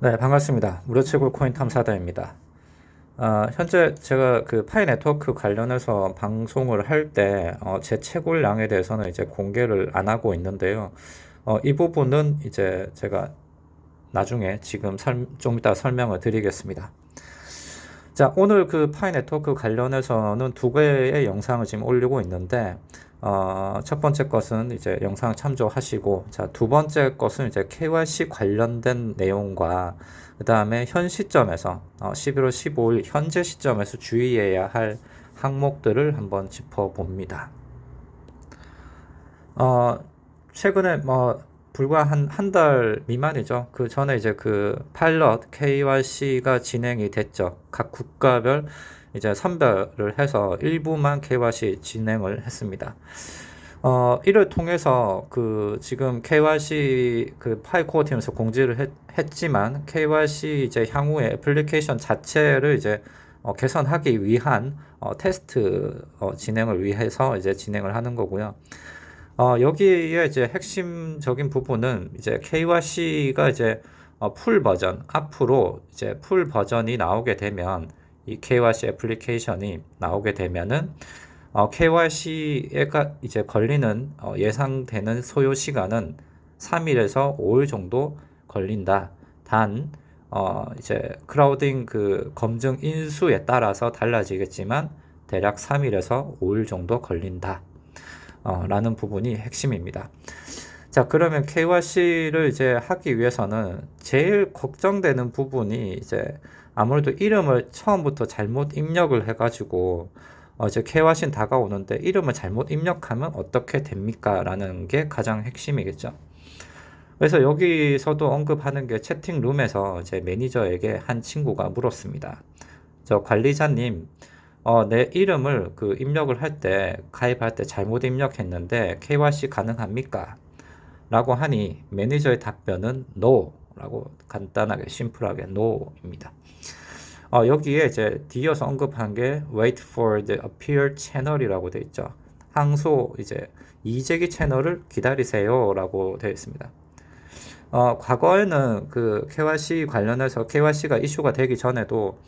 네, 반갑습니다. 무료채굴 코인 탐사다입니다. 아, 현재 제가 그 파이 네트워크 관련해서 방송을 할 때, 어, 제 채굴량에 대해서는 이제 공개를 안 하고 있는데요. 어, 이 부분은 이제 제가 나중에 지금 설, 좀 이따 설명을 드리겠습니다. 자, 오늘 그 파이 네트워크 관련해서는 두 개의 영상을 지금 올리고 있는데, 어, 첫 번째 것은 이제 영상 참조하시고, 자, 두 번째 것은 이제 KYC 관련된 내용과, 그 다음에 현 시점에서, 어, 11월 15일 현재 시점에서 주의해야 할 항목들을 한번 짚어봅니다. 어, 최근에 뭐, 불과 한, 한 달 미만이죠. 그 전에 이제 그 파일럿 KYC가 진행이 됐죠. 각 국가별 이제 선별을 해서 일부만 KYC 진행을 했습니다. 어, 이를 통해서 그 지금 KYC 그 파이코어 팀에서 공지를 했, 했지만 KYC 이제 향후에 애플리케이션 자체를 이제 어, 개선하기 위한 어, 테스트 어, 진행을 위해서 이제 진행을 하는 거고요. 어, 여기에 이제 핵심적인 부분은 이제 KYC가 이제 어, 풀 버전, 앞으로 이제 풀 버전이 나오게 되면 이 KYC 애플리케이션이 나오게 되면은 어, KYC가 이제 걸리는 어, 예상되는 소요 시간은 3일에서 5일 정도 걸린다. 단, 어, 이제 크라우딩 그 검증 인수에 따라서 달라지겠지만 대략 3일에서 5일 정도 걸린다. 어, 라는 부분이 핵심입니다. 자, 그러면 KYC를 이제 하기 위해서는 제일 걱정되는 부분이 이제 아무래도 이름을 처음부터 잘못 입력을 해가지고 어, 이제 KYC는 다가오는데 이름을 잘못 입력하면 어떻게 됩니까? 라는 게 가장 핵심이겠죠. 그래서 여기서도 언급하는 게 채팅룸에서 제 매니저에게 한 친구가 물었습니다. 저 관리자님, 어, 내 이름을 그 입력을 할 때, 가입할 때 잘못 입력했는데 KYC 가능합니까? 라고 하니 매니저의 답변은 no 라고 간단하게 심플하게 no입니다. 어, 여기에 이제 뒤어서 언급한 게 wait for the appear 채널이라고 되어 있죠. 항소 이제 이재기 채널을 기다리세요라고 되어 있습니다. 어, 과거에는 그 KYC 관련해서 KYC가 이슈가 되기 전에도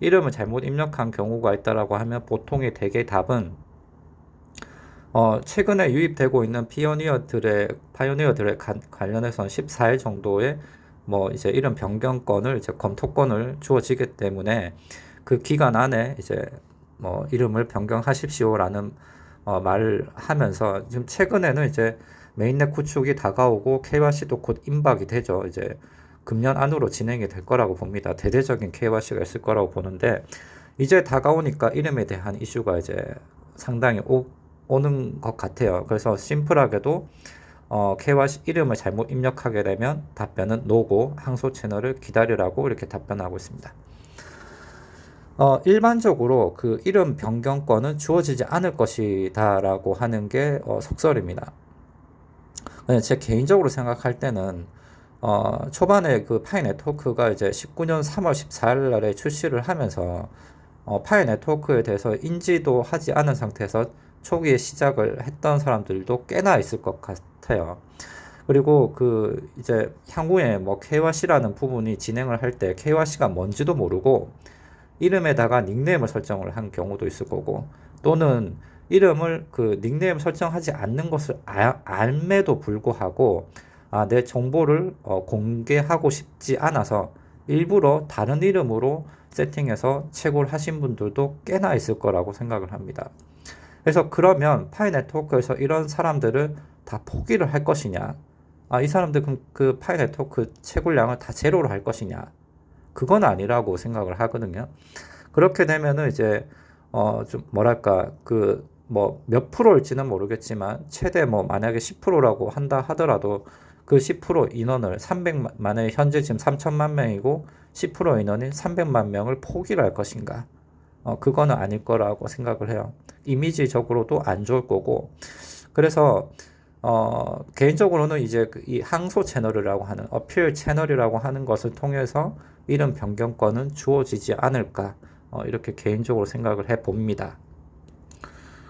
이름을 잘못 입력한 경우가 있다라고 하면 보통의 대개 답은 어, 최근에 유입되고 있는 피오니어들의 파이오니어들의 관련해서 14일 정도의 뭐 이제 이름 변경권을 이제 검토권을 주어지기 때문에 그 기간 안에 이제 뭐 이름을 변경하십시오라는 어, 말을 하면서 지금 최근에는 이제 메인넷 구축이 다가오고 KYC도 곧 임박이 되죠. 이제 금년 안으로 진행이 될 거라고 봅니다. 대대적인 KYC가 있을 거라고 보는데 이제 다가오니까 이름에 대한 이슈가 이제 상당히 오, 오는 것 같아요. 그래서 심플하게도 어, KYC 이름을 잘못 입력하게 되면 답변은 노고 항소 채널을 기다리라고 이렇게 답변하고 있습니다. 어, 일반적으로 그 이름 변경권은 주어지지 않을 것이다 라고 하는 게 어, 속설입니다. 제 개인적으로 생각할 때는 어, 초반에 그 파이 네트워크가 이제 19년 3월 14일 날에 출시를 하면서 어, 파이 네트워크에 대해서 인지도 하지 않은 상태에서 초기에 시작을 했던 사람들도 꽤나 있을 것 같아요. 그리고 그 이제 향후에 뭐 KYC라는 부분이 진행을 할 때 KYC가 뭔지도 모르고 이름에다가 닉네임을 설정을 한 경우도 있을 거고 또는 이름을 그 닉네임 설정하지 않는 것을 아, 알매도 불구하고 아, 내 정보를 어, 공개하고 싶지 않아서 일부러 다른 이름으로 세팅해서 채굴 하신 분들도 꽤나 있을 거라고 생각을 합니다. 그래서 그러면 파이 네트워크에서 이런 사람들을 다 포기를 할 것이냐? 아, 이 사람들 그, 그 파이 네트워크 채굴량을 다 제로로 할 것이냐? 그건 아니라고 생각을 하거든요. 그렇게 되면은 이제 어 좀 뭐랄까 그 뭐 몇 프로일지는 모르겠지만 최대 뭐 만약에 10%라고 한다 하더라도 그 10% 인원을 300만에 현재 지금 3천만 명이고 10% 인원인 300만 명을 포기를 할 것인가? 어, 그거는 아닐 거라고 생각을 해요. 이미지적으로도 안 좋을 거고. 그래서 어, 개인적으로는 이제 그이 항소 채널이라고 하는 어필 채널이라고 하는 것을 통해서 이런 변경권은 주어지지 않을까 어, 이렇게 개인적으로 생각을 해 봅니다.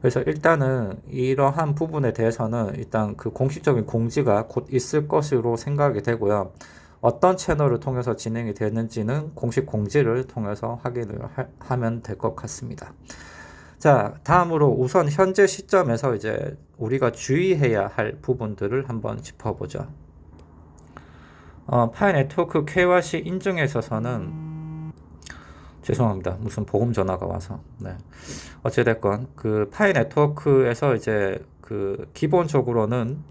그래서 일단은 이러한 부분에 대해서는 일단 그 공식적인 공지가 곧 있을 것으로 생각이 되고요. 어떤 채널을 통해서 진행이 되는지는 공식 공지를 통해서 확인을 하, 하면 될 것 같습니다. 자, 다음으로 우선 현재 시점에서 이제 우리가 주의해야 할 부분들을 한번 짚어보죠. 어, 파이 네트워크 KYC 인증에 있어서는 죄송합니다. 무슨 보험 전화가 와서. 네. 어찌됐건 그 파이 네트워크에서 이제 그 기본적으로는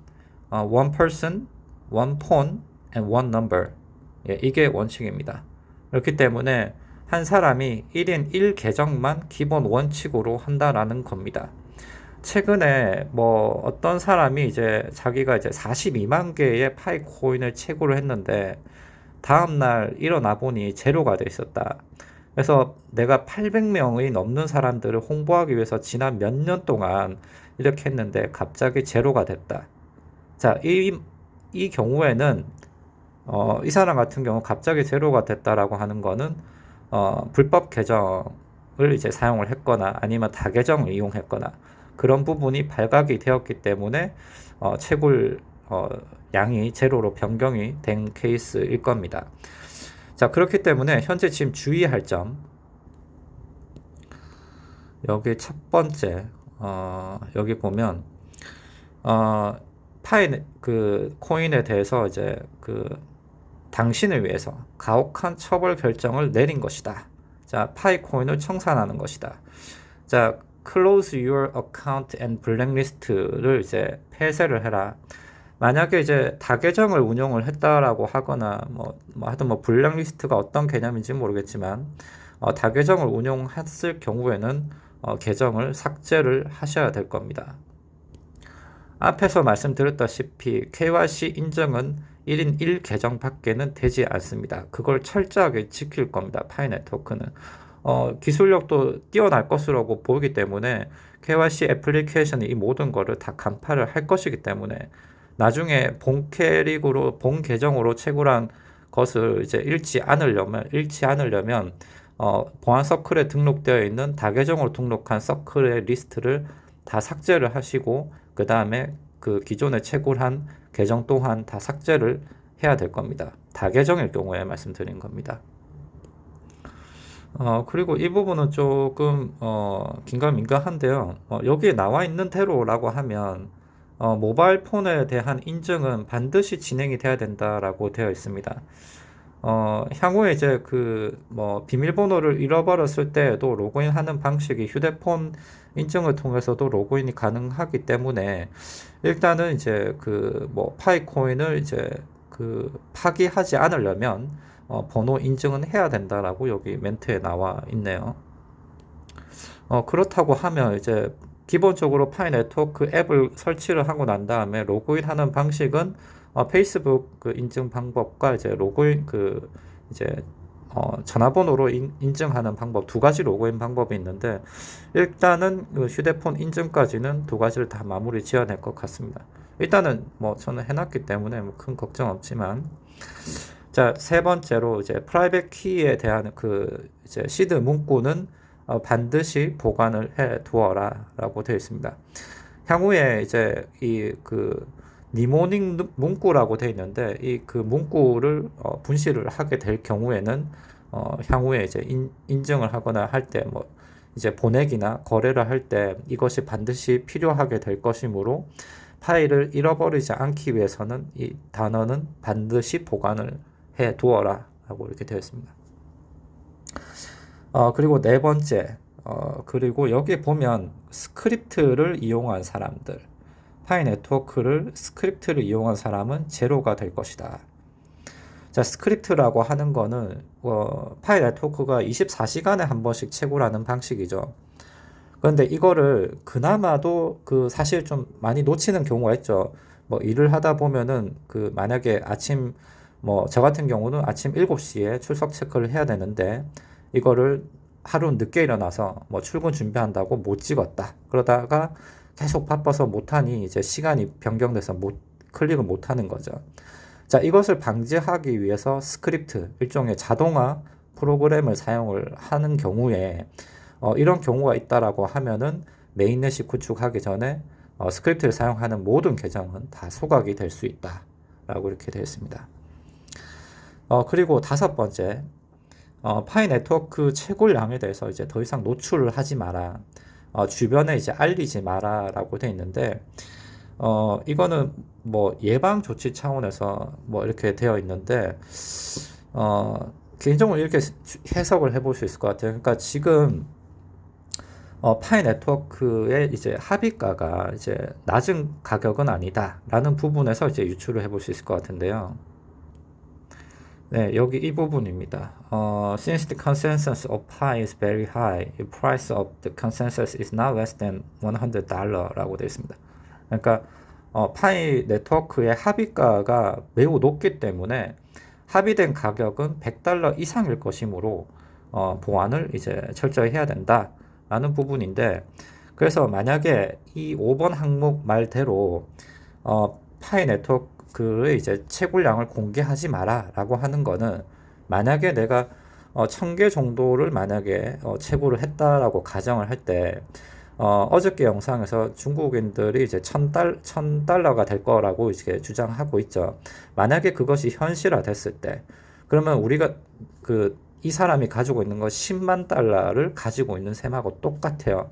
어, one person, one phone, and one number. 예, 이게 원칙입니다. 그렇기 때문에 한 사람이 1인 1계정만 기본 원칙으로 한다라는 겁니다. 최근에 뭐 어떤 사람이 이제 자기가 이제 42만 개의 파이 코인을 채굴을 했는데 다음날 일어나 보니 제로가 돼 있었다. 그래서 내가 800명이 넘는 사람들을 홍보하기 위해서 지난 몇 년 동안 이렇게 했는데 갑자기 제로가 됐다. 자, 이, 이 경우에는 어, 이 사람 같은 경우 갑자기 제로가 됐다라고 하는 거는 어, 불법 계정을 이제 사용을 했거나 아니면 다계정을 이용했거나 그런 부분이 발각이 되었기 때문에 어, 채굴 어, 양이 제로로 변경이 된 케이스일 겁니다. 자, 그렇기 때문에 현재 지금 주의할 점 여기 첫 번째 어, 여기 보면 어, 파이 그 코인에 대해서 이제 그 당신을 위해서 가혹한 처벌 결정을 내린 것이다. 자, 파이 코인을 청산하는 것이다. 자, close your account and blacklist를 이제 폐쇄를 해라. 만약에 이제 다계정을 운영을 했다라고 하거나 뭐, 뭐 하여튼 뭐 블랙리스트가 어떤 개념인지 모르겠지만 어, 다계정을 운영했을 경우에는 어, 계정을 삭제를 하셔야 될 겁니다. 앞에서 말씀드렸다시피 KYC 인증은 1인 1 계정 밖에는 되지 않습니다. 그걸 철저하게 지킬 겁니다. 파이 네트워크는. 어, 기술력도 뛰어날 것으로 보이기 때문에 KYC 애플리케이션이 이 모든 거를 다 간파를 할 것이기 때문에 나중에 본 캐릭으로 본 계정으로 채굴한 것을 이제 잃지 않으려면 잃지 않으려면 어, 보안 서클에 등록되어 있는 다계정으로 등록한 서클의 리스트를 다 삭제를 하시고 그 다음에 그 기존에 채굴한 계정 또한 다 삭제를 해야 될 겁니다. 다계정일 경우에 말씀드린 겁니다. 어, 그리고 이 부분은 조금, 어, 긴가민가한데요. 어, 여기에 나와 있는 대로라고 하면, 어, 모바일 폰에 대한 인증은 반드시 진행이 돼야 된다라고 되어 있습니다. 어, 향후에 이제 그, 뭐, 비밀번호를 잃어버렸을 때에도 로그인하는 방식이 휴대폰 인증을 통해서도 로그인이 가능하기 때문에 일단은 이제 그, 뭐, 파이코인을 이제 그 파기하지 않으려면 어, 번호 인증은 해야 된다라고 여기 멘트에 나와 있네요. 어, 그렇다고 하면 이제 기본적으로 파이 네트워크 앱을 설치를 하고 난 다음에 로그인하는 방식은 어, 페이스북 그 인증 방법과 이제 로그인 그 이제 어, 전화번호로 인, 증하는 방법 두 가지 로그인 방법이 있는데 일단은 그 휴대폰 인증까지는 두 가지를 다 마무리 지어야 될것 같습니다. 일단은 뭐 저는 해놨기 때문에 뭐 큰 걱정 없지만 자, 세 번째로 이제 프라이빗 키에 대한 그 이제 시드 문구는 어, 반드시 보관을 해 두어라라고 되어 있습니다. 향후에 이제 이그 니모닝 문구라고 되어 있는데 이 그 문구를 어, 분실을 하게 될 경우에는 어, 향후에 이제 인, 인증을 하거나 할 때 뭐 이제 보내기나 거래를 할 때 이것이 반드시 필요하게 될 것이므로 파일을 잃어버리지 않기 위해서는 이 단어는 반드시 보관을 해 두어라 라고 이렇게 되어 있습니다. 어, 그리고 네 번째, 어, 그리고 여기 보면 스크립트를 이용한 사람들, 파이 네트워크를 스크립트를 이용한 사람은 제로가 될 것이다. 자, 스크립트라고 하는 거는 어, 파이 네트워크가 24시간에 한 번씩 채굴하는 방식이죠. 그런데 이거를 그나마도 그 사실 좀 많이 놓치는 경우가 있죠. 뭐 일을 하다 보면은 그 만약에 아침 뭐 저 같은 경우는 아침 7시에 출석 체크를 해야 되는데 이거를 하루 늦게 일어나서 뭐 출근 준비한다고 못 찍었다. 그러다가 계속 바빠서 못하니 이제 시간이 변경돼서 못 클릭을 못 하는 거죠. 자, 이것을 방지하기 위해서 스크립트, 일종의 자동화 프로그램을 사용을 하는 경우에 어, 이런 경우가 있다라고 하면은 메인넷이 구축하기 전에 어, 스크립트를 사용하는 모든 계정은 다 소각이 될 수 있다라고 이렇게 되어 있습니다. 어, 그리고 다섯 번째, 어, 파이 네트워크 채굴량에 대해서 이제 더 이상 노출을 하지 마라. 어, 주변에 이제 알리지 마라라고 돼 있는데, 어, 이거는 뭐 예방 조치 차원에서 뭐 이렇게 되어 있는데, 어, 개인적으로 이렇게 해석을 해볼 수 있을 것 같아요. 그러니까 지금 어, 파이 네트워크의 이제 합의가가 이제 낮은 가격은 아니다라는 부분에서 이제 유추를 해볼 수 있을 것 같은데요. 네, 여기 이 부분입니다. 어, since the consensus of pi is very high, the price of the consensus is not less than 100달러라고 되어 있습니다. 그러니까 어, 파이 네트워크의 합의가가 매우 높기 때문에 합의된 가격은 100달러 이상일 것이므로 어, 보안을 이제 철저히 해야 된다라는 부분인데 그래서 만약에 이 5번 항목 말대로 어, 파이 네트워크 의 이제 채굴량을 공개하지 마라라고 하는 거는 만약에 내가 어, 1000개 정도를 만약에 어, 채굴을 했다라고 가정을 할 때 어, 어저께 영상에서 중국인들이 이제 천 달, 천 달러가 될 거라고 이제 주장하고 있죠. 만약에 그것이 현실화 됐을 때, 그러면 우리가 그, 이 사람이 가지고 있는 거 10만 달러를 가지고 있는 셈하고 똑같아요.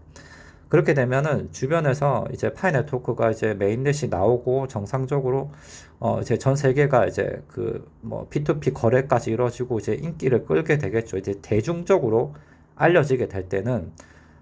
그렇게 되면은 주변에서 이제 파이 네트워크가 이제 메인넷이 나오고 정상적으로 어 이제 전 세계가 이제 그 뭐 P2P 거래까지 이루어지고 이제 인기를 끌게 되겠죠. 이제 대중적으로 알려지게 될 때는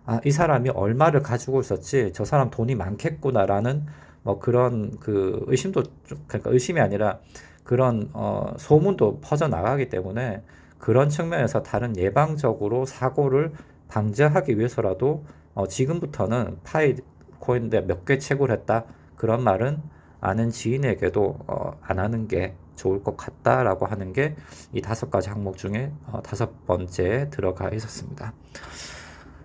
아, 이 사람이 얼마를 가지고 있었지, 저 사람 돈이 많겠구나라는 뭐 그런 그 의심도 좀, 그러니까 의심이 아니라 그런 어, 소문도 퍼져 나가기 때문에 그런 측면에서 다른 예방적으로 사고를 방지하기 위해서라도 어, 지금부터는 파이 코인데 몇 개 채굴 했다 그런 말은 아는 지인에게도 어, 안 하는 게 좋을 것 같다라고 하는 게 이 다섯 가지 항목 중에 어, 다섯 번째에 들어가 있었습니다.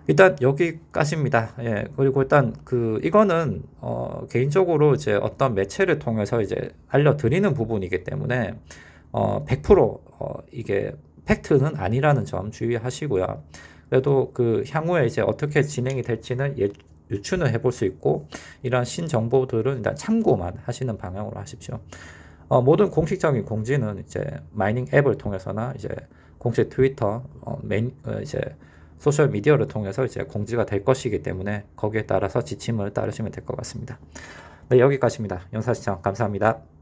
일단 여기까지입니다. 예, 그리고 일단 그 이거는 어 개인적으로 이제 어떤 매체를 통해서 이제 알려드리는 부분이기 때문에 어 100% 어 이게 팩트는 아니라는 점 주의하시고요. 그래도 그 향후에 이제 어떻게 진행이 될지는 예, 유추는 해볼 수 있고 이런 신정보들은 일단 참고만 하시는 방향으로 하십시오. 어, 모든 공식적인 공지는 이제 마이닝 앱을 통해서나 이제 공식 트위터, 어, 메인, 어, 이제 소셜 미디어를 통해서 이제 공지가 될 것이기 때문에 거기에 따라서 지침을 따르시면 될 것 같습니다. 네, 여기까지입니다. 영상 시청 감사합니다.